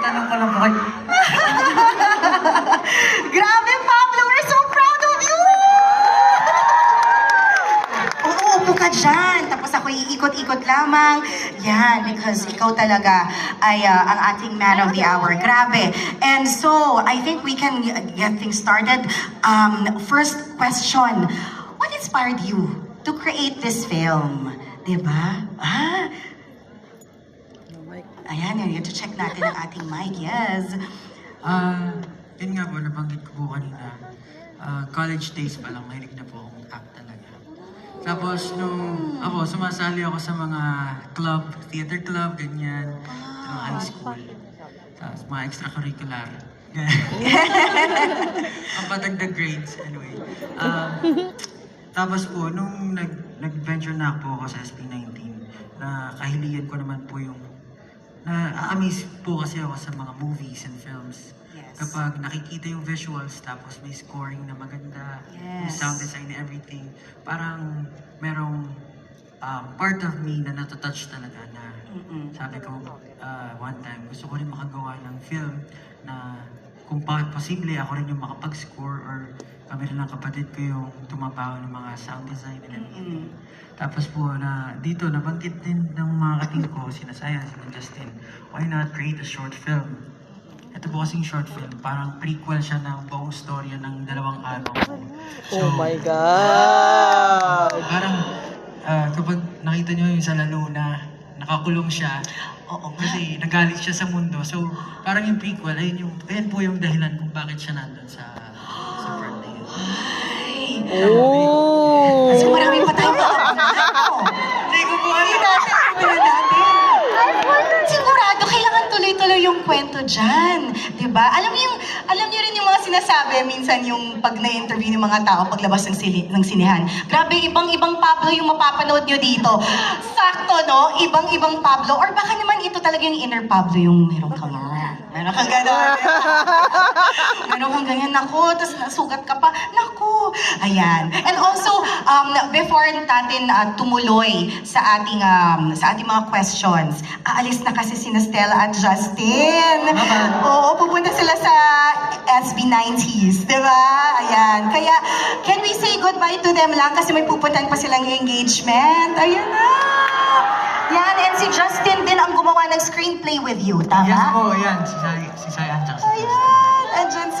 Tatanong ko lang po kayo. Grabe, Pablo! We're so proud of you! Oo, upo ka dyan. Tapos ako iikot-ikot lamang. Yan, because ikaw talaga ay ah, ang ating man of the hour. Grabe. And so, I think we can get things started. Um, first question. What inspired you to create this film? Diba? Ah? Ayan, yan. to check natin ang ating mic. Yes. Ah, yun nga po, nabanggit ko po kanina. Ah, college days pa lang, mahilig na po akong act talaga. Tapos nung ako, sumasali ako sa mga club, theater club, ganyan, nung high school. Tapos mga extracurricular. Ang patagdag grades, anyway. Um, tapos po, nung nag, nag-venture na po ako sa SB19, na kahiligan ko naman po yung na amaze po kasi ako sa mga movies and films. Yes. Kapag nakikita yung visuals, tapos may scoring na maganda, Yes. sound design and everything, parang merong um, part of me na natatouch talaga na Mm-mm. sabi ko, uh, one time, gusto ko rin makagawa ng film na kung pa posible ako rin yung makapag-score or kami rin ng kapatid ko yung tumapaw ng mga sound design and everything. Tapos po na dito, nabanggit din ng mga kating ko, sina Saya, sina Justin, why not create a short film? Ito po kasing short film, parang prequel siya ng buong storya ng dalawang album ko. So, Oh my God! Parang ah, kapag nakita nyo yung sa Luna, nakakulong siya, Oo kasi nagalit siya sa mundo. So, parang yung prequel, ayun, yung, ayun po yung dahilan kung bakit siya nandun sa, Oh! so marami pa tayong Hindi ko po. Sigurado, kailangan tuloy-tuloy yung kwento dyan. 'Di ba? Alam niyo yung, alam niyo rin yung mga sinasabi, minsan yung pag na-interview ng mga tao paglabas ng, sili, ng sinihan. Grabe, ibang-ibang Pablo yung mapapanood niyo dito. Sakto, no? Ibang-ibang Pablo. Or baka naman ito talaga yung inner Pablo, yung meron kang Meron kang gano'n. meron kang ganyan. Naku, tapos nasugat ka pa. Naku. Ayan. And also, um, before natin uh, tumuloy sa ating um, sa ating mga questions, aalis na kasi sina Stella at Justin. Oo, pupunta sila sa SB90s, di ba? Ayan. Kaya, can we say goodbye to them lang kasi may pupuntahan pa silang engagement? Ayun na! Yan, and si Justin din ang gumawa ng screenplay with you, tama? Yes po, yan. Si Sai, si Anchak. Ayan, andyan sila.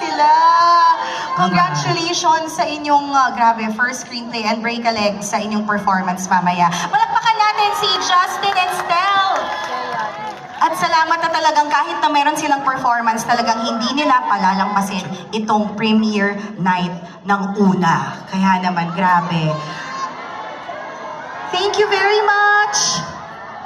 Congratulations sa inyong, uh, grabe, first screenplay and break a leg sa inyong performance mamaya. Malakpakan natin si Justin and Stel. At salamat na talagang kahit na meron silang performance, talagang hindi nila palalampasin itong premiere night ng una. Kaya naman, grabe. Thank you very much.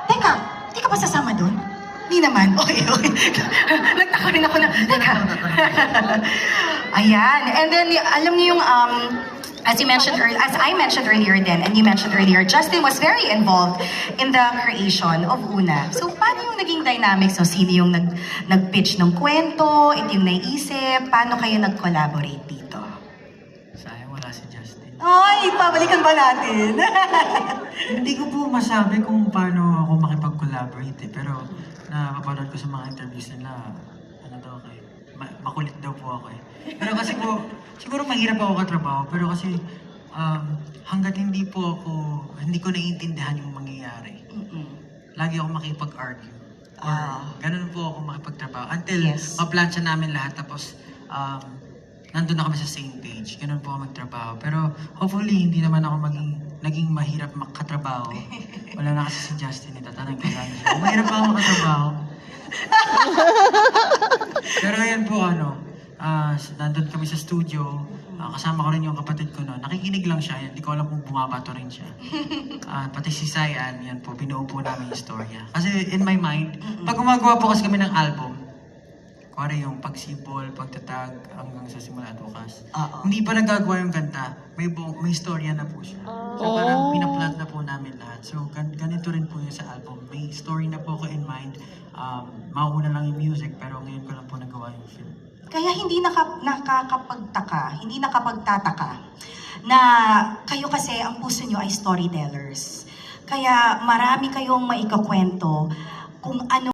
Teka, di ka ba sasama doon? Hindi naman. Okay, okay. Nagtaka rin ako na, teka. Ayan. And then, alam niyo yung, um, as you mentioned earlier, as I mentioned earlier then, and you mentioned earlier, Justin was very involved in the creation of Una. So, paano yung naging dynamics? So, sino yung nag, nag-pitch ng kwento? Ito yung naisip? Paano kayo nag-collaborate dito? Sayang wala si Justin. Ay, pabalikan ba natin? Hindi ko po masabi kung paano ako makipag-collaborate eh. Pero napapanood ko sa mga interviews nila, ano daw kayo, ma- makulit daw po ako eh. Pero kasi po, siguro mahirap ako katrabaho, pero kasi um, hanggat hindi po ako, hindi ko naiintindihan yung mangyayari, Mm-mm. lagi ako makipag-argue. Or Ah. ganun po ako makipagtrabaho. Until Yes. ma-plansya namin lahat, tapos um, nandun na kami sa same page. Ganun po ako magtrabaho. Pero hopefully, hindi naman ako maging naging mahirap makatrabaho. Wala na kasi si Justin, itatanong ko lang siya. Mahirap pa ako makatrabaho. Pero ayan po ano, ah, nandun kami sa studio, ah, kasama ko rin yung kapatid ko noon. Nakikinig lang siya, hindi ko alam kung bumabato rin siya. Ah, pati si Sayan, yan po, binuo po namin yung storya. Kasi in my mind, pag gumagawa po kasi kami ng album, kuwari yung pagsibol, pagtatag, hanggang sa simula at wakas. Oo. Hindi pa nagagawa yung kanta, may, bu- may storya na po siya. So parang pinaplot na po namin lahat. So gan- ganito rin po yung sa album. May story na po ko in mind. Um, mauna lang yung music, pero ngayon ko lang po nagawa yung film. Kaya hindi naka, nakakapagtaka, hindi nakapagtataka na kayo kasi ang puso nyo ay storytellers. Kaya marami kayong maikakwento kung ano